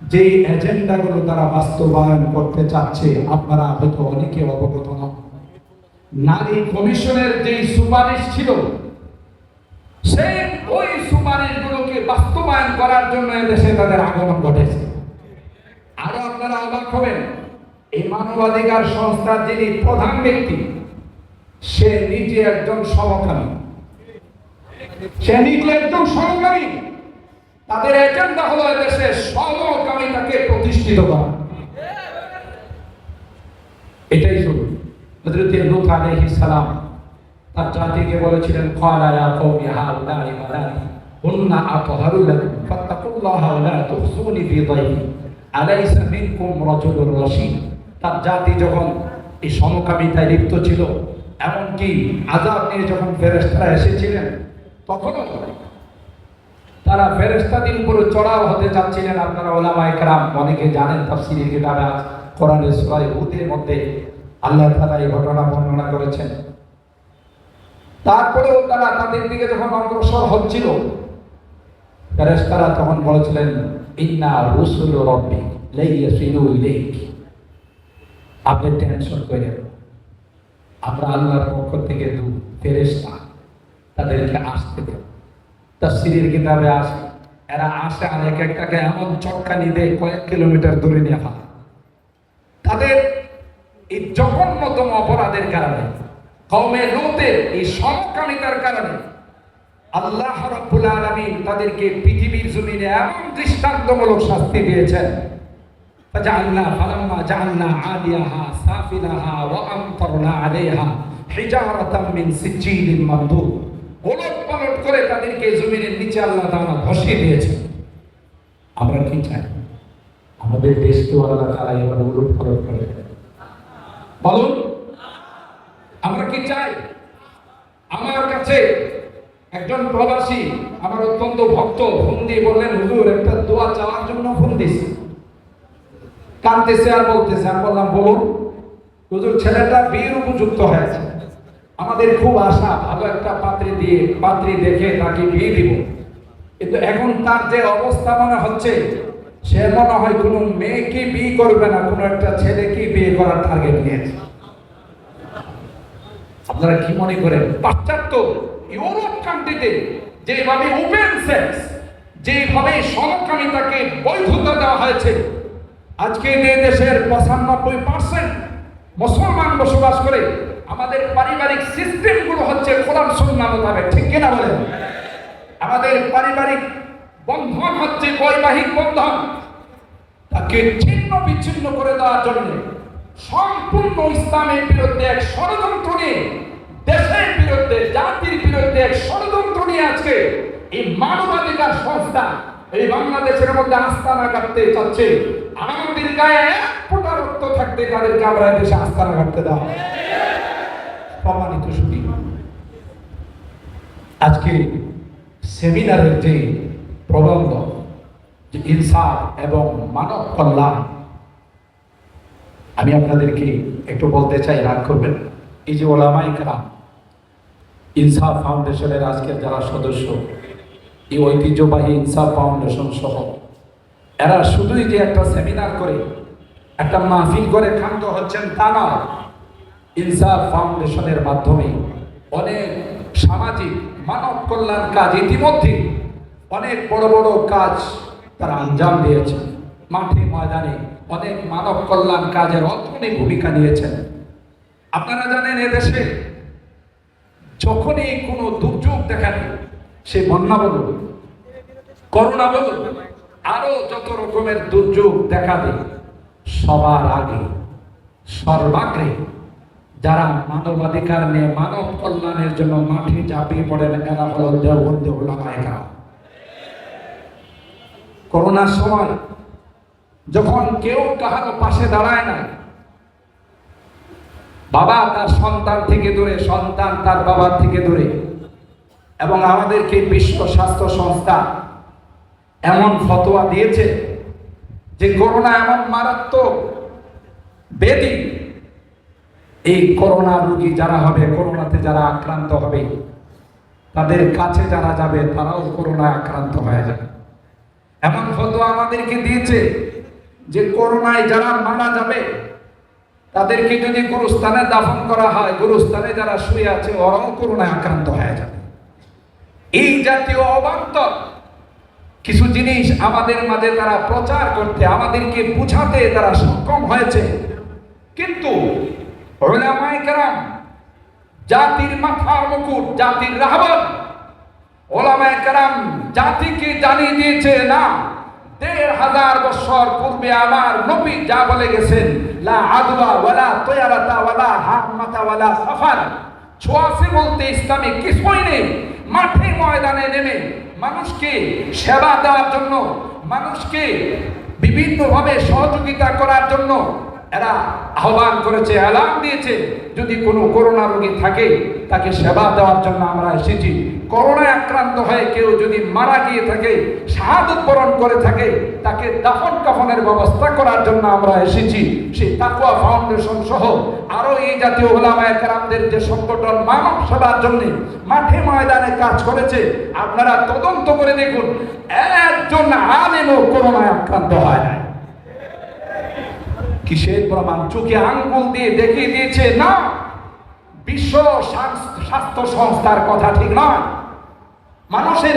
যে এজেন্ডাগুলো তারা বাস্তবায়ন করতে চাচ্ছে, আপনারা হয়তো অনেকে অবগত নন। নারী কমিশনের যে সুপারিশ ছিল, সেই ওই বাস্তবায়ন করার জন্য দেশে তাদের আগমন ঘটেছে। আরও আপনারা অবাক হবেন, এই মানবাধিকার সংস্থার যিনি প্রধান ব্যক্তি, সে নিজে একজন সমকামী। সে নিজে একজন সমকামী। তাদের এজেন্ডা হলো দেশে সমকামিতাকে প্রতিষ্ঠিত করা। এটাই শুরু। আলাইহিস সালাম তার জাতিকে বলেছিলেন, ক্বালা ইয়া কওমি হাউলাই হুন্না আতহারু লাকুম ওয়া লা তুখসুনি ফি আলাইসা মিনকুম রাজুলুর তার জাতি যখন এই সমকামিতায় লিপ্ত ছিল, এমনকি আজাব নিয়ে যখন ফেরেশতারা এসেছিলেন, তখনও তারা ফেরেশতাদের উপরে চড়াও হতে চাচ্ছিলেন। আপনারা ওলামা একরাম অনেকে জানেন তাফসীরের কিতাবে আছে কোরআনের সূরা হুদের মধ্যে আল্লাহ তাআলা এই ঘটনা বর্ণনা করেছেন। তারপরেও তারা তাদের দিকে যখন অগ্রসর হচ্ছিল, ফেরেশতারা তখন বলেছিলেন, ইন্না রুসুল রব্বি লাইয়াসিলু ইলাইক। আপনি টেনশন করেন আমরা আল্লাহর পক্ষ থেকে দু ফেরেশতা তাদেরকে আসতে দেব। তাফসীরের কিতাবে আসে এরা আসে আর এক একটাকে এমন চটকানি দেয় কয়েক কিলোমিটার দূরে নিয়ে ফেলা তাদের এই জঘন্যতম অপরাধের কারণে কওমে লূতের এই সমকামিতার কারণে আল্লাহ রাব্বুল আলামিন তাদেরকে পৃথিবীর জমিনে এমন দৃষ্টান্তমূলক শাস্তি দিয়েছেন فجعلنا فلما جعلنا عاليها سافلها وامطرنا عليها حجارة من سجيل منضود ওলট পালট করে তাদেরকে জমিনের নিচে আল্লাহ তাআলা ধসিয়ে দিয়েছেন। আমরা কি চাই? আমাদের দেশকেও আল্লাহ তাআলা এবার উলট পালট করে বলুন, আমরা কি চাই? আমার কাছে একজন প্রবাসী, আমার অত্যন্ত ভক্ত, ফোন দিয়ে বললেন, হুজুর, একটা দোয়া চাওয়ার জন্য ফোন দিছি কাঁদতেছে আর বলতেছে, আর বললাম, বলুন, হুজুর, ছেলেটা বিয়ের উপযুক্ত হয়েছে। আমাদের খুব আশা, ভালো একটা পাত্রী দিয়ে পাত্রী দেখে তাকে বিয়ে দিব। কিন্তু এখন তার যে অবস্থা মনে হচ্ছে, সে মনে হয় কোনো মেয়েকে বিয়ে করবে না, কোনো একটা ছেলেকে বিয়ে করার টার্গেট নিয়েছে। আপনারা কি মনে করেন? পাশ্চাত্য ইউরোপ কান্ট্রিতে যেভাবে ওপেন সেক্স যেভাবে সমকামিতাকে বৈধতা দেওয়া হয়েছে, আজকে যে দেশের পঁচানব্বই পার্সেন্ট মুসলমান বসবাস করে আমাদের পারিবারিক সিস্টেমগুলো হচ্ছে কোরআন সুন্নাহ মোতাবেক, ঠিক কিনা বলেন? আমাদের পারিবারিক বন্ধন হচ্ছে বৈবাহিক বন্ধন। তাকে ছিন্ন বিচ্ছিন্ন করে দেওয়ার জন্য সম্পূর্ণ ইসলামের বিরুদ্ধে এক ষড়যন্ত্র নিয়ে, দেশের বিরুদ্ধে, জাতির বিরুদ্ধে এক ষড়যন্ত্র নিয়ে আজকে এই মানবাধিকার সংস্থা এই বাংলাদেশের মধ্যে আস্তানা কাটতে চাচ্ছে। আমাদের গায়ে এক ফোঁটা রক্ত থাকতে তাদেরকে আমরা দেশে আস্তানা কাটতে দেওয়া প্রমাণিত শুধু আজকে সেমিনারের যে প্রবন্ধ, যে ইনসাফ এবং মানব কল্যাণ, আমি আপনাদেরকে একটু বলতে চাই, রাগ করবেন এই যে ওলামাই কালাম ইনসাফ ফাউন্ডেশনের আজকের যারা সদস্য, এই ঐতিহ্যবাহী ইনসাফ ফাউন্ডেশন সহ, এরা শুধুই যে একটা সেমিনার করে, একটা মাহফিল করে ক্ষান্ত হচ্ছেন তা নয়। ইনসাফ ফাউন্ডেশনের মাধ্যমে অনেক সামাজিক মানব কল্যাণ কাজ ইতিমধ্যে অনেক বড় বড় কাজ তারা আঞ্জাম দিয়েছে। মাঠে ময়দানে অনেক মানব কল্যাণ কাজের অগ্রণী ভূমিকা নিয়েছেন। আপনারা জানেন এদেশে যখনই কোনো দুর্যোগ দেখা দেয়, সে বন্যা বলুন করোনা বলুন আরও যত রকমের দুর্যোগ দেখা দেয়, সবার আগে সর্বাগ্রে যারা মানবাধিকার নিয়ে মানব কল্যাণের জন্য মাঠে ঝাঁপিয়ে পড়েন, এরা হল দেওবন্দী ওলামায়েরা। করোনার সময় যখন কেউ কাহারো পাশে দাঁড়ায় না বাবা তার সন্তান থেকে দূরে, সন্তান তার বাবার থেকে দূরে, এবং আমাদেরকে বিশ্ব স্বাস্থ্য সংস্থা এমন ফতোয়া দিয়েছে যে করোনা এমন মারাত্মক বেদি এই করোনা রোগী যারা হবে, করোনাতে যারা আক্রান্ত হবে, তাদের কাছে যারা যাবে, তারাও করোনা আক্রান্ত হয়ে যাবে। এমন ফতোয়া আমাদেরকে দিয়েছে যে করোনায় যারা মারা যাবে, তাদেরকে যদি গুরুস্থানে দাফন করা হয়, গুরুস্থানে যারা শুয়ে আছে, ওরাও করোনায় আক্রান্ত হয়ে যাবে। এই জাতীয় অবান্তর কিছু জিনিস আমাদের মাঝে তারা প্রচার করতে, আমাদেরকে বুঝাতে তারা সক্ষম হয়েছে। কিন্তু ওলামায়ে কেরাম, জাতির মাথার মুকুট, জাতির রাহবর ওলামায়ে কেরাম জাতিকে জানিয়ে দিয়েছে, না, দেড় হাজার বছর পূর্বে আমার নবী যা বলে গেছেন, লা আদওয়া ওয়ালা তয়ারাতা ওয়ালা হাম্মাতা ওয়ালা সাফার। ছোঁয়াশি বলতে ইসলামে কিছুই নেই। মাঠে ময়দানে নেমে মানুষকে সেবা দেওয়ার জন্য, মানুষকে বিভিন্নভাবে সহযোগিতা করার জন্য এরা আহ্বান করেছে, অ্যালার্ম দিয়েছে, যদি কোনো করোনা রোগী থাকে, তাকে সেবা দেওয়ার জন্য আমরা এসেছি। করোনায় আক্রান্ত হয়ে কেউ যদি মারা গিয়ে থাকে, শাহাদত বরণ করে থাকে, তাকে দাফন কাফনের ব্যবস্থা করার জন্য আমরা এসেছি। সেই তাকুয়া ফাউন্ডেশন সহ আরও এই জাতীয় ওলামায় কারামদের যে সংগঠন মানব সেবার জন্য মাঠে ময়দানে কাজ করেছে, আপনারা তদন্ত করে দেখুন, একজন আলেমও করোনায় আক্রান্ত হয় নাই। কিসের প্রমাণ? চোখে আঙ্গুল দিয়ে দেখিয়ে দিয়েছে, না, বিশ্ব স্বাস্থ্য সংস্থার কথা ঠিক নয়। মানুষের